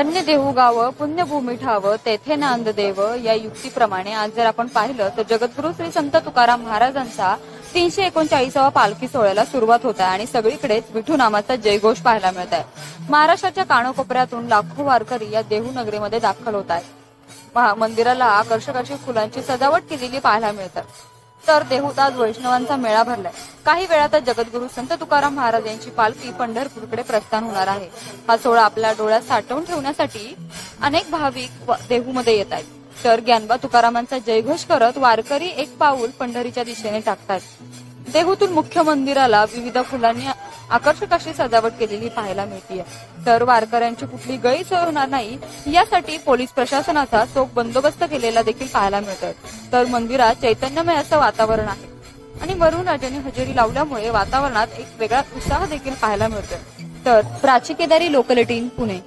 धन्य देहू गावं पुण्यभूमी ठावं तेथे नांददेव या युक्तीप्रमाणे आज जर आपण पाहिलं तर जगद्गुरु श्री संत तुकाराम महाराजांचा तीनशे एकोणचाळीसावा पालखी सोहळ्याला सुरुवात होत आहे आणि सगळीकडेच विठू नामाचा जयघोष पाहायला मिळत आहे. महाराष्ट्राच्या कानोकोपऱ्यातून लाखो वारकरी या देहू नगरीमध्ये दाखल होत आहेत. महा- मंदिराला आकर्षक अशी फुलांची सजावट केलेली पाहायला मिळतात तर देहूत आज वैष्णवांचा मेळा भरलाय. काही वेळातच जगद्गुरु संत तुकाराम महाराज यांची पालखी पंढरपूरकडे प्रस्थान होणार आहे. हा सोहळा आपल्या डोळ्यात साठवून ठेवण्यासाठी अनेक भाविक देहूमध्ये येत आहेत. तर ज्ञानबा तुकारामांचा जयघोष करत वारकरी एक पाऊल पंढरीच्या दिशेने टाकतात देहूतून मुख्य मंदिराला विविध फुलांनी आकर्षक अशी सजावट केलेली पाहायला मिळते तर वारकऱ्यांची कुठली गैरसोय होणार नाही यासाठी पोलीस प्रशासनाचा चोख बंदोबस्त केलेला देखील पाहायला मिळतोय. तर मंदिरात चैतन्यमय असं वातावरण आहे. आणि वरून राजाने हजेरी लावल्यामुळे वातावरणात एक वेगळा उत्साह देखील पाहायला मिळतोय. तर प्राची केदारी लोकल एटीन पुणे.